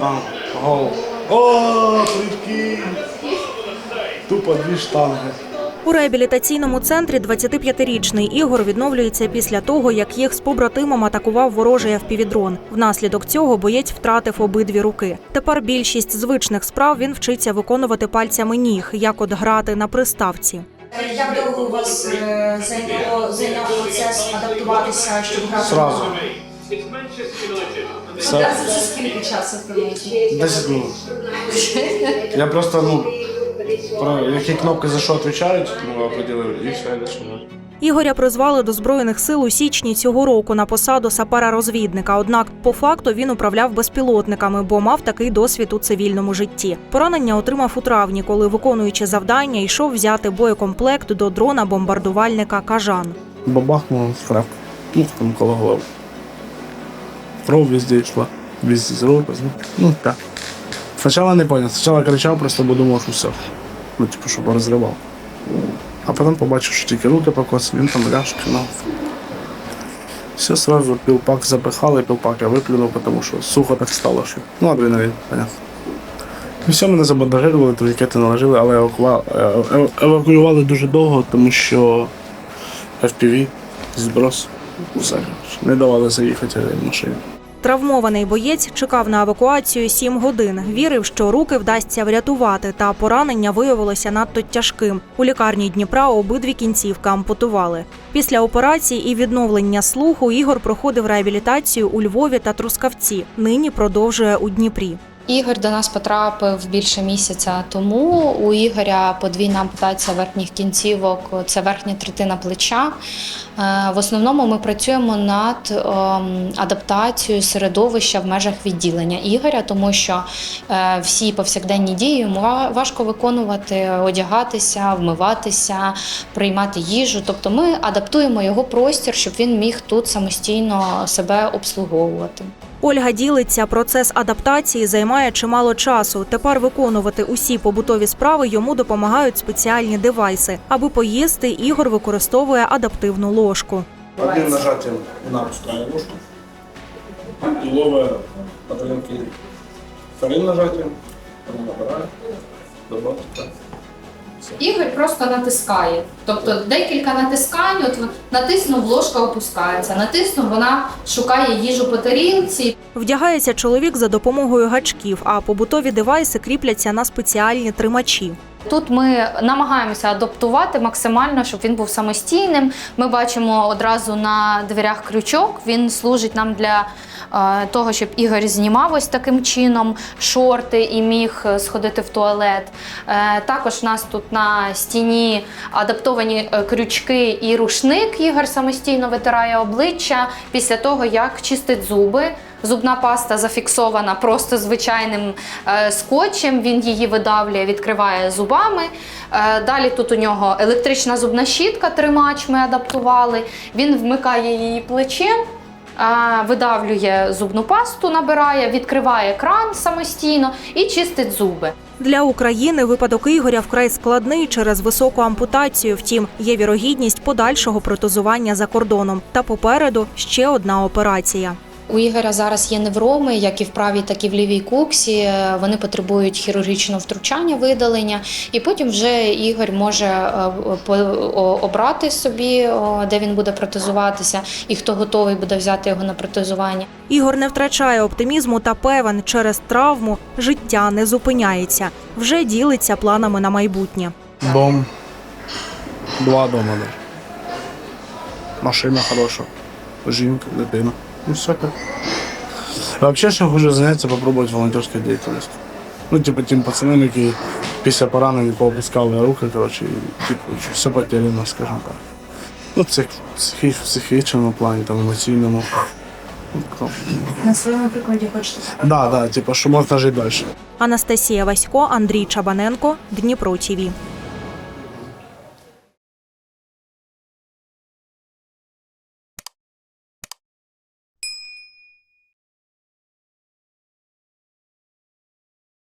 А, гол. О, прикинь. Тупо дві штанги. У реабілітаційному центрі 25-річний Ігор відновлюється після того, як їх з побратимом атакував ворожий FPV-дрон. Внаслідок цього боєць втратив обидві руки. Тепер більшість звичних справ він вчиться виконувати пальцями ніг, як от грати на приставці. Як довго у вас е, зайняло зайняв процес адаптуватися, щоб грати? Сразу. Все. Це скільки часу пройшло? 10 минут. Я просто, ну, про які кнопки за що відповідають, ну, определив, і все, я дальше. Ігоря призвали до збройних сил у січні цього року на посаду сапера-розвідника. Однак, по факту він управляв безпілотниками, бо мав такий досвід у цивільному житті. Поранення отримав у травні, коли виконуючи завдання, йшов взяти боєкомплект до дрона бомбардувальника Кажан. Бабахнуло крап. Ну, там коло голови. Кров везде йшла. Везде з рота. ну, Ну, так. Спочатку не понял. Спочатку кричав, просто бо думав, що все. Ну, типу, щоб розривав. А потім побачив, що тільки руки покоцані, він там ляж кинув. Все сразу півпак запихали, півпак я виплюнув, тому що сухо так стало, що. Ну, адреналін, понятно. І все, мене забандажирували, турнікети наложили, але е- е- евакуювали дуже довго, тому що FPV, зброс, все. Не давали заїхати машині. Травмований боєць чекав на евакуацію сім годин. Вірив, що руки вдасться врятувати, та поранення виявилося надто тяжким. У лікарні Дніпра обидві кінцівки ампутували. Після операції і відновлення слуху Ігор проходив реабілітацію у Львові та Трускавці. Нині продовжує у Дніпрі. Ігор до нас потрапив більше місяця тому. У Ігоря подвійна ампутація верхніх кінцівок, це верхня третина плеча. Е, В основному ми працюємо над ем, адаптацією середовища в межах відділення Ігоря, тому що е, всі повсякденні дії йому важко виконувати, одягатися, вмиватися, приймати їжу. Тобто ми адаптуємо його простір, щоб він міг тут самостійно себе обслуговувати. Ольга ділиться, процес адаптації займає чимало часу. Тепер виконувати усі побутові справи йому допомагають спеціальні девайси. Аби поїсти, Ігор використовує адаптивну ложку. Одним нажаттям вона пускає ложку. І ловить тарілки. Вторим нажаттям вона набирає. Добавка. Ігор просто натискає. Тобто декілька натискань, от натиснув, ложка опускається, натиснув, вона шукає їжу по тарілці. Вдягається чоловік за допомогою гачків, а побутові девайси кріпляться на спеціальні тримачі. Тут ми намагаємося адаптувати максимально, щоб він був самостійним. Ми бачимо одразу на дверях крючок. Він служить нам для е, того, щоб Ігор знімав ось таким чином шорти і міг е, сходити в туалет. Е, також у нас тут на стіні адаптовані крючки і рушник. Ігор самостійно витирає обличчя після того, як чистить зуби. Зубна паста зафіксована просто звичайним е, скотчем. Він її видавлює, відкриває зубами. Е, далі тут у нього електрична зубна щітка, тримач ми адаптували. Він вмикає її плечем. е, Видавлює зубну пасту, набирає, відкриває кран самостійно і чистить зуби. Для України випадок Ігоря вкрай складний через високу ампутацію. Втім, є вірогідність подальшого протезування за кордоном. Та попереду ще одна операція. У Ігоря зараз є невроми, як і в правій, так і в лівій куксі. Е, Вони потребують хірургічного втручання, видалення, і потім вже Ігор може е, обрати собі, де він буде протезуватися, і хто готовий буде взяти його на протезування. Ігор не втрачає оптимізму та певен, через травму життя не зупиняється. Вже ділиться планами на майбутнє. Дом. Два дома. Машина хороша. Жінка, дитина. Ну все так. Вообще ще хочу зайнятися, попробувати волонтерською діяльністю. Ну, типу, тим пацанам, які після поранень поопускали руки, коротше, і типу, все потеряно, скажімо так. Ну, псих, в психічному плані, там, емоційному. На своєму прикладі хочете Да, да, типу, що можна жити далі. Анастасія Васько, Андрій Чабаненко, Дніпро ТІВІ.